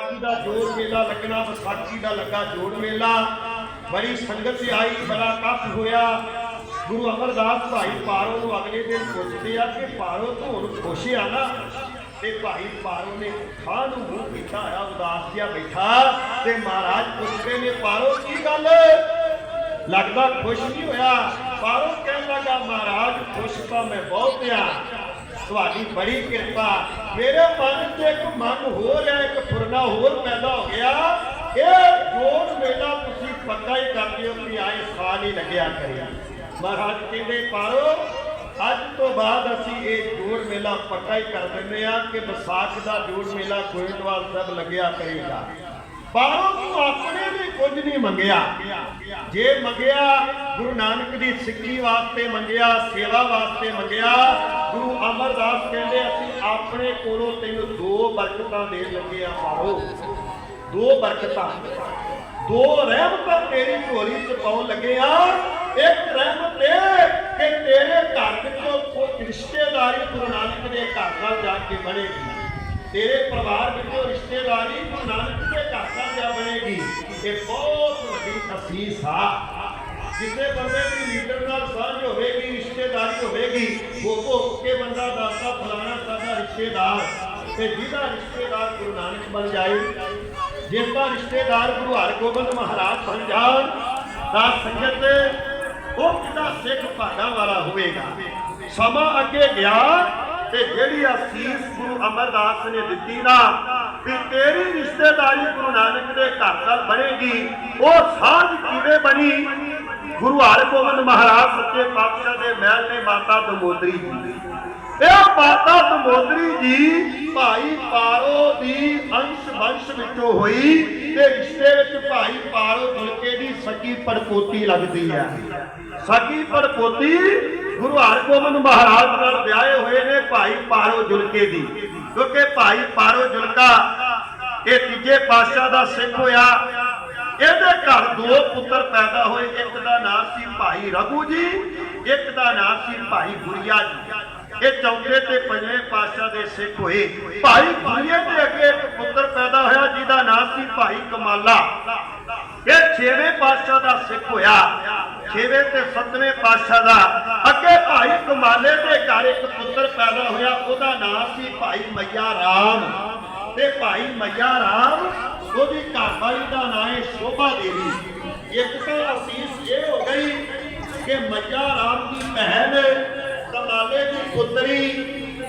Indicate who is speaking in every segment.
Speaker 1: ਵਿਸਾਖੀ ਦਾ ਜੋੜ ਮੇਲਾ ਲੱਗਣਾ, ਵਿਸਾਖੀ ਦਾ ਲੱਗਾ ਜੋੜ ਮੇਲਾ। ਬੜੀ ਸੰਗਤ ਆਈ, ਬੜਾ ਇਕੱਠ ਹੋਇਆ। ਗੁਰੂ ਅਮਰਦਾਸ ਭਾਈ ਪਾਰੋ ਨੂੰ ਅਗਲੇ ਦਿਨ ਪੁੱਛਦੇ ਆ ਕਿ ਪਾਰੋ ਤੂੰ ਖੁਸ਼ ਆ ਨਾ? ਤੇ ਭਾਈ ਪਾਰੋ ਨੇ ਖਾਂ ਨੂੰ ਮੂੰਹ ਕੀਤਾ ਆ ਉਦਾਸ ਜਿਹਾ ਬੈਠਾ ਤੇ ਮਹਾਰਾਜ ਪੁੱਛਦੇ ਨੇ, ਪਾਰੋ, ਕੀ ਗੱਲ? ਲੱਗਦਾ ਖੁਸ਼ ਨਹੀਂ ਹੋਇਆ? ਪਾਰੋ ਕਹਿਣ ਲੱਗਾ, ਮਹਾਰਾਜ, ਖੁਸ਼ ਤਾਂ ਮੈਂ ਬਹੁਤ ਆ। ਤੁਹਾਡੀ ਬੜੀ ਕਿਰਪਾ। ਮੇਰੇ ਮਨ 'ਚ ਇੱਕ ਮਨ ਹੋਰ ਰਿਹਾ ਇੱਕ ਫੁਰਨਾ ਹੋਰ ਪੈਦਾ ਹੋ ਗਿਆ। ਇਹ ਜੋੜ ਮੇਲਾ ਤੁਸੀਂ ਪੱਕਾ ਹੀ ਕਰਦੇ ਹੋ ਕਿ ਆਏ ਸਾਲ ਹੀ ਲੱਗਿਆ ਕਰੇ। ਮਹਾਰਾਜ ਕਹਿੰਦੇ ਪਾਰੋ ਅੱਜ ਤੋਂ ਬਾਅਦ ਅਸੀਂ ਇਹ ਜੋੜ ਮੇਲਾ ਪੱਕਾ ਹੀ ਕਰ ਦਿੰਦੇ ਆ ਕਿ ਵਿਸਾਖ ਦਾ ਜੋੜ ਮੇਲਾ ਗੋਇੰਦਵਾਲ ਸਾਹਿਬ ਲੱਗਿਆ ਕਰੇਗਾ। ਬਾਹਰੋਂ ਤੂੰ ਆਪਣੇ ਲਈ ਕੁਝ ਨਹੀਂ ਮੰਗਿਆ। ਜੇ ਮੰਗਿਆ, ਗੁਰੂ ਨਾਨਕ ਦੀ ਸਿੱਖੀ ਵਾਸਤੇ ਮੰਗਿਆ, ਸੇਵਾ ਵਾਸਤੇ ਮੰਗਿਆ ਗੁਰੂ ਅਮਰਦਾਸ ਕਹਿੰਦੇ ਅਸੀਂ ਆਪਣੇ ਕੋਲੋਂ ਤੈਨੂੰ ਦੋ ਬਰਕਤਾਂ ਦੇਣ ਲੱਗੇ ਆ ਬਾਹਰੋਂ ਦੋ ਬਰਕਤਾਂ। ਦੋ ਰਹਿਮਤਾਂ ਤੇਰੀ ਝੋਲੀ ਚ ਪਾਉਣ ਲੱਗੇ ਆ। ਇੱਕ ਰਹਿਮਤ ਇਹ ਕਿ ਤੇਰੇ ਘਰ ਵਿੱਚੋਂ ਕੋਈ ਰਿਸ਼ਤੇਦਾਰੀ ਗੁਰੂ ਨਾਨਕ ਦੇ ਘਰ ਨਾਲ ਜਾ ਕੇ ਬਣੇਗੀ। ਤੇਰੇ ਪਰਿਵਾਰ ਵਿੱਚੋਂ ਰਿਸ਼ਤੇਦਾਰੀ ਗੁਰੂ ਨਾਨਕ ਦੇ ਘਰ ਨਾਲ ਜਾ ਬਣੇਗੀ। ਇਹ ਬਹੁਤ ਵੱਡੀ ਅਸੀਸ ਆ। ਜਿਸੇ ਬੰਦੇ ਦੀ ਲੀਡਰ ਨਾਲ ਸਾਂਝ ਹੋਵੇਗੀ, ਰਿਸ਼ਤੇਦਾਰੀ ਹੋਵੇਗੀ, ਉਹ ਭੁੱਖ ਕੇ ਬੰਦਾ ਫਲਾਣਾ ਸਾਡਾ ਰਿਸ਼ਤੇਦਾਰ ਤੇ ਜਿਹਦਾ ਰਿਸ਼ਤੇਦਾਰ ਗੁਰੂ ਨਾਨਕ ਬਣ ਜਾਏ ਜਿਸ ਦਾ ਰਿਸ਼ਤੇਦਾਰ ਗੁਰੂ ਹਰਗੋਬਿੰਦ ਮਹਾਰਾਜ ਬਣ ਜਾਣ, ਤਾਂ ਸੰਗਤ ਉਹ ਕਿਹਦਾ ਸਿੱਖ ਭਾਗਾ ਵਾਲਾ ਹੋਵੇਗਾ। ਸਮਾਂ ਅੱਗੇ ਗਿਆ ਤੇ ਜਿਹੜੀ ਅਸੀਸ ਗੁਰੂ ਅਮਰਦਾਸ ਨੇ ਦਿੱਤੀ ਨਾ, ਵੀ ਤੇਰੀ ਰਿਸ਼ਤੇਦਾਰੀ ਗੁਰੂ ਨਾਨਕ ਦੇ ਘਰ ਨਾਲ ਬਣੇਗੀ, ਉਹ ਸਾਂਝ ਕਿਵੇਂ ਬਣੀ? ਗੁਰੂ ਹਰਗੋਬਿੰਦ ਮਹਾਰਾਜ ਸੱਚੇ ਪਾਤਸ਼ਾਹ ਦੇ ਮਹਿਲ ਨੇ ਮਾਤਾ ਦਮੋਦਰੀ ਜੀ। ਇਹ ਮਾਤਾ ਦਮੋਦਰੀ ਜੀ ਭਾਈ ਪਾਰੋ ਦੀ ਅੰਸ਼ ਵੰਸ਼ ਵਿੱਚੋਂ ਹੋਈ ਤੇ ਰਿਸ਼ਤੇ ਵਿੱਚ ਭਾਈ ਪਾਰੋ ਦੁਲਕੇ ਦੀ ਸਕੀ ਪੜਪੋਤੀ ਲੱਗਦੀ ਹੈ। ਸਕੀ ਪੜਪੋਤੀ ਗੁਰੂ ਹਰਗੋਬਿੰਦ ਮਹਾਰਾਜ ਨਾਲ ਵਿਆਹੇ ਹੋਏ ਨੇ ਭਾਈ ਪਾਰੋ ਜੁਲਕੇ ਦੀ। ਕਿਉਂਕਿ ਭਾਈ ਪਾਰੋ ਜੁਲਕਾ ਇਹ ਤੀਜੇ ਪਾਤਸ਼ਾਹ ਦਾ ਸਿੱਖ ਹੋਇਆ। ਇਹਦੇ ਘਰ ਦੋ ਪੁੱਤਰ ਪੈਦਾ ਹੋਏ। ਇੱਕ ਦਾ ਨਾਮ ਸੀ ਭਾਈ ਰਘੂ ਜੀ, ਇੱਕ ਦਾ ਨਾਮ ਸੀ ਭਾਈ ਗੁਰੀਆ ਜੀ। ਇਹ ਚੌਥੇ ਤੇ ਪੰਜਵੇਂ ਪਾਤਸ਼ਾਹ ਦੇ ਸਿੱਖ ਹੋਏ। ਭਾਈ ਗੁਰੀਆ ਦੇ ਅੱਗੇ ਇੱਕ ਪੁੱਤਰ ਪੈਦਾ ਹੋਇਆ, ਜਿਹਦਾ ਨਾਮ ਸੀ ਭਾਈ ਕਮਾਲਾ। ਇਹ ਛੇਵੇਂ ਪਾਤਸ਼ਾਹ ਦਾ ਸਿੱਖ ਹੋਇਆ। ਛੇਵੇਂ ਤੇ ਸੱਤਵੇਂ ਪਾਤਸ਼ਾਹ ਦਾ। ਅੱਗੇ ਭਾਈ ਕਮਾਲੇ ਦੇ ਘਰ ਇੱਕ ਪੁੱਤਰ ਪੈਦਾ ਹੋਇਆ, ਉਹਦਾ ਨਾਮ ਸੀ ਭਾਈ ਮਈਆ ਰਾਮ। ਤੇ ਭਾਈ ਮਈਆ ਰਾਮ, ਉਹਦੀ ਘਰਵਾਲੀ ਦਾ ਨਾਮ ਹੈ ਸ਼ੋਭਾ ਦੇਵੀ। ਇੱਕ ਤਾਂ ਅਸੀਸ ਇਹ ਹੋ ਗਈ ਕਿ ਮਈਆ ਰਾਮ ਦੀ ਮਹਿਲ ਪੁੱਤਰੀ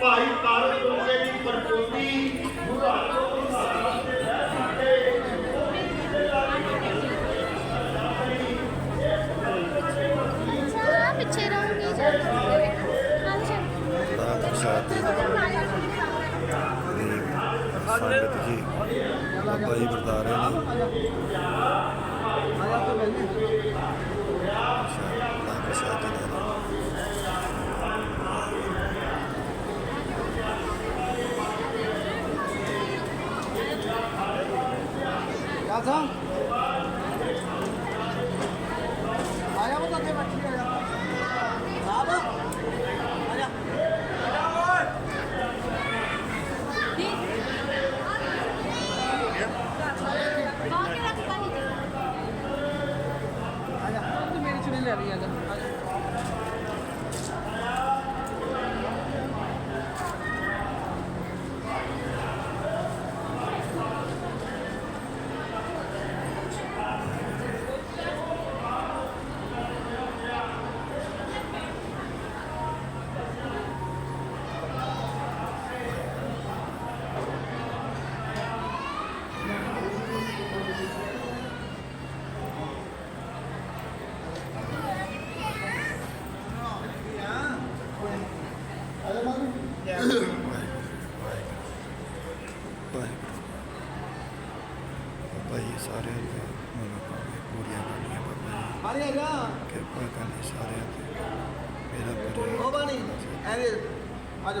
Speaker 1: ਭਾਈ ਕਾਰਨ ਦੁਰਗੇ ਦੀ ਪਰਪੋਤੀ ਗੁਰੂ
Speaker 2: ਪਿੱਛੇ ਰਹੂੰਗੀ ਜੀ
Speaker 3: ਪ੍ਰਸ਼ਾਦ ਦੀ ਸੰਗਤ ਜੀ ਬਾਬਾ ਜੀ ਵਰਤਾ ਰਹੇ। ਨੇ ਦਾ ਪ੍ਰਸ਼ਾਦ ਜੀ ਦਾ
Speaker 4: ਕਾਸਾ ਆਇਆ ਉਹ ਤਾਂ ਬੱਚੀ ਆਇਆ ਸਾਹਿਬ ਆਇਆ ਆਇਆ ਤੂੰ ਮੇਰੀ ਚੁਣੀ ਲੈ ਰਹੀ ਆ ਜਾ
Speaker 3: ਬਾਬਾ ਜੀ। ਸਾਰੇ ਮਨੋਕਾਮਨਾ ਪੂਰੀਆਂ ਕਰਨੀਆਂ ਬਾਬਾ ਜੀ। ਕਿਰਪਾ ਕਰਨੀ ਸਾਰਿਆਂ ਤੇ। ਮੇਰਾ ਪਰਿਵਾਰ
Speaker 4: ਬਾਣੀ ਐਰੇ ਆ ਜਾ